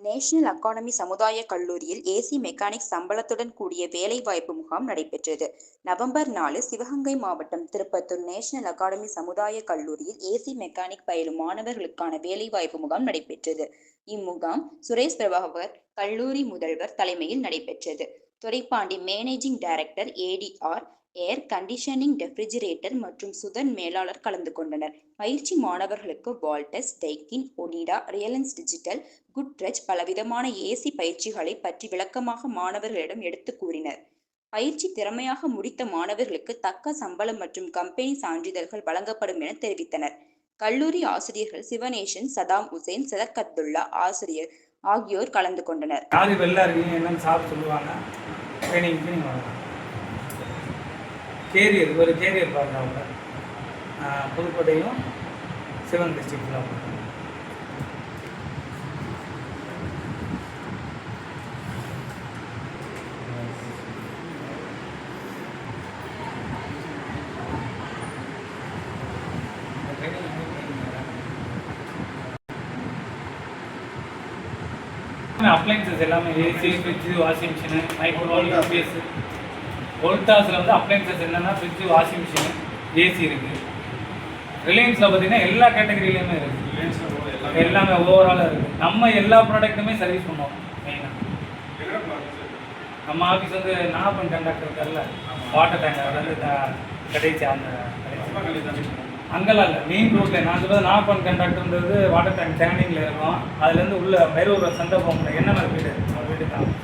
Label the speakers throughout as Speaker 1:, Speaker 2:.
Speaker 1: National academy சமுதாய கல்லூரியில் AC mechanic சம்பளத்துடன் கூடிய வேலைவாய்ப்பு முகாம் நடைபெற்றது. நவம்பர் நாலு சிவகங்கை மாவட்டம் திருப்பத்தூர் நேஷனல் அகாடமி சமுதாய கல்லூரியில் ஏசி மெக்கானிக் பயிலும் மாணவர்களுக்கான வேலைவாய்ப்பு முகாம் நடைபெற்றது. இம்முகாம் சுரேஷ் பிரபாகர் கல்லூரி முதல்வர் தலைமையில் நடைபெற்றது. Duraipandi managing director ATR air conditioning refrigerator மற்றும் சுதன் மேலாளர் கலந்து கொண்டனர். பயிற்சி மாணவர்களுக்கு Voltas, Daikin, Onida, Reliance digital, Godrej பலவிதமான ஏசி பயிற்சிகளை பற்றி விளக்கமாக மாணவர்களிடம் எடுத்து கூறினர். பயிற்சி திறமையாக முடித்த மாணவர்களுக்கு தக்க சம்பளம் மற்றும் கம்பெனி சான்றிதழ்கள் வழங்கப்படும் என தெரிவித்தனர். கல்லூரி ஆசிரியர்கள் சிவனேஷன் சதாம் உசேன், சதகத்துல்லா ஆசிரியர் ஆகியோர் கலந்து கொண்டனர்.
Speaker 2: கேரியர் ஒரு கேரியர் பாருங்க அவங்க புதுக்கோட்டையும் சிவன் டிஸ்ட்ரிக்டில் அவங்க அப்ளைன்சஸ் எல்லாமே AC fridge washing machine microwave UPS வோல்டாஸில் வந்து அப்ளைன்சஸ் என்னென்னா ஃப்ரிட்ஜு வாஷிங் மிஷினு ஏசி இருக்குது ரிலையன்ஸில் பார்த்தீங்கன்னா எல்லா கேட்டகரியிலையுமே இருக்குது எல்லாமே ஓவராலாக இருக்குது நம்ம எல்லா ப்ராடக்ட்டுமே சர்வீஸ் பண்ணுவோம் மெயினாக நம்ம ஆஃபீஸ் வந்து நாகப்பன் கண்டக்டர் இருக்கார்ல வாட்டர் டேங்கர் வந்து த- கடைசி அந்த அங்கெல்லாம் இல்லை மெயின் ரோட்டில் நான் சொல்கிறது நாகப்பன் கண்டக்டர்ன்றது வாட்டர் டேங்க் ஸ்டாண்டிங்கில் இருக்கும். அதுலேருந்து உள்ள மெரூர் சந்தை போக முடியும் என்ன வீடு நம்ம வீடு தான் வந்து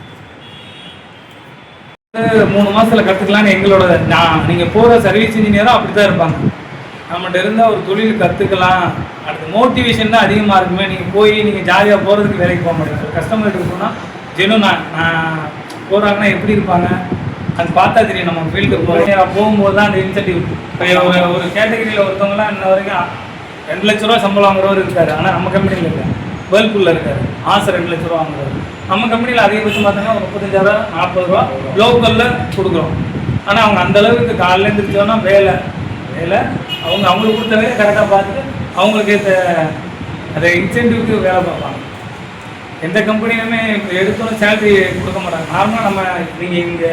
Speaker 2: மூணு மாசத்துல கற்றுக்கலான்னு எங்களோட நான் நீங்கள் போகிற சர்வீஸ் இன்ஜினியரும் அப்படி தான் இருப்பாங்க. நம்மகிட்ட இருந்தால் ஒரு தொழில் கற்றுக்கலாம் அடுத்து மோட்டிவேஷன் தான் அதிகமாக இருக்குமே. நீங்கள் போய் நீங்கள் ஜாலியாக போகிறதுக்கு வேலைக்கு போக முடியாது. கஸ்டமர்கிட்ட போனால் ஜெனு நான் போகிறாங்கன்னா எப்படி இருப்பாங்க? அது பார்த்தா தெரியும் நம்ம ஃபீல்டுக்கு போகிறோம் போகும்போது தான் அந்த இன்சென்டிவ் இப்போ ஒரு ஒரு கேட்டகரியில் ஒருத்தவங்களாம் இன்ன வரைக்கும் ரெண்டு லட்ச ரூபா சம்பளம் வாங்குறவர் இருக்காரு. ஆனால் நம்ம கம்பெனியில் இருக்காரு வேர்ல்பூலில் இருக்காரு. ஆசை ரெண்டு லட்ச ரூபா வாங்குறாரு. நம்ம கம்பெனியில் அதிகபட்சம் பார்த்தீங்கன்னா ஒரு முப்பத்தஞ்சாயிரம் நாற்பது ரூபா லோக்கலில் கொடுக்குறோம். ஆனால் அவங்க அந்த அளவுக்கு காலையில் எழுந்திரிச்சோன்னா வேலை. வேலை அவங்க அவங்களுக்கு கொடுத்த வேலையை கரெக்டாக பார்த்துட்டு அவங்களுக்கு ஏற்ற அதை இன்சென்டிவ்க்கு வேலை பார்ப்பாங்க. எந்த கம்பெனியுமே எடுத்தாலும் சேலரி கொடுக்க மாட்டாங்க. நார்மலாக நம்ம நீங்கள் இங்கே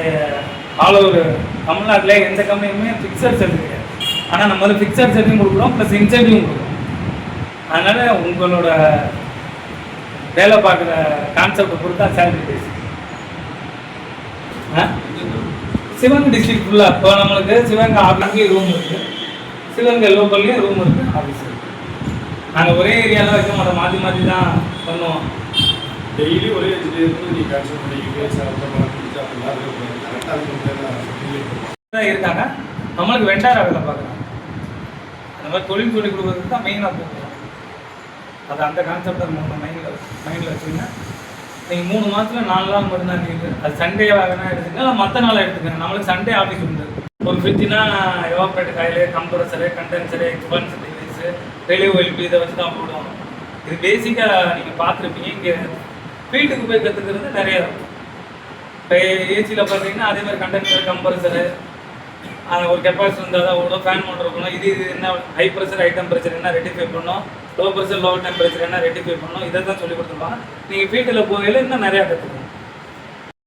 Speaker 2: ஆல் ஓவர் தமிழ்நாட்டில் எந்த கம்பெனியுமே ஃபிக்ஸட் சேலரி கிடையாது. ஆனால் நம்ம வந்து ஃபிக்ஸட் சேலரியும் கொடுக்குறோம் ப்ளஸ் இன்சென்டிவும் கொடுக்குறோம். அதனால் உங்களோட வேலை பார்க்குற கான்செப்டை பொறுத்தா சேலரி பேஸ் சிவகங்கை டிஸ்ட்ரிக்ட் ஃபுல்லாக இப்போ நம்மளுக்கு சிவகங்கை ஆஃபீஸ்லேயும் ரூம் இருக்குது சிவகங்கை லோக்கல்லையும் ரூம் இருக்குது ஆஃபீஸ் நாங்கள் ஒரே ஏரியாவில் வைக்க மாட்டோம். மாற்றி மாற்றி தான் பண்ணுவோம்.
Speaker 3: டெய்லி ஒரே நீ கன்சல்ட்
Speaker 2: தான் இருக்காங்க. நம்மளுக்கு வெண்டாரா வேலை பார்க்குறாங்க. அந்த மாதிரி தொழில் சொல்லிக் கொடுக்குறதுக்கு தான் மெயினாக போகிறோம் அது அந்த கான்செப்டை நம்ம மைண்டில் மைண்டில் வச்சுங்க நீங்கள் மூணு மாதத்தில் நாலு நாள் மட்டும்தான் இருக்குது அது சண்டே வேணா எடுத்துங்க இல்லை மற்ற நாள் எடுத்துக்கங்க. நம்மளுக்கு சண்டே ஆஃபீஸ் உண்டு. ஒரு ஃப்ரிட்ஜ்னா evaporate coil compressor condenser expansion device relief LP இதை வச்சு தான் போடுவோம். இது பேசிக்காக நீங்கள் பார்த்துருப்பீங்க. இங்கே ஃபீல்டுக்கு போய் கற்றுக்கிறது நிறைய இருக்கும். இப்போ ஏசியில் பார்த்தீங்கன்னா அதே மாதிரி கண்டென்சர் கம்ப்ரஸரு ஒரு கெப்பாசிட்டி இருந்தால் தான் ஓடும். ஃபேன் மோட்டர் இருக்கணும். இது இது என்ன ஹை ப்ரெஷர் ஹை டெம்பரேச்சர் என்ன ரெட்டிஃபை பண்ணணும்? லோ ப்ரெஷர் லோ டெம்பரேச்சர் என்ன ரெட்டிஃபை பண்ணணும் இதை தான் சொல்லி கொடுத்துருப்பாங்க நீங்கள் வீட்டில் போகையில் இன்னும் நிறையா கற்றுக்கணும்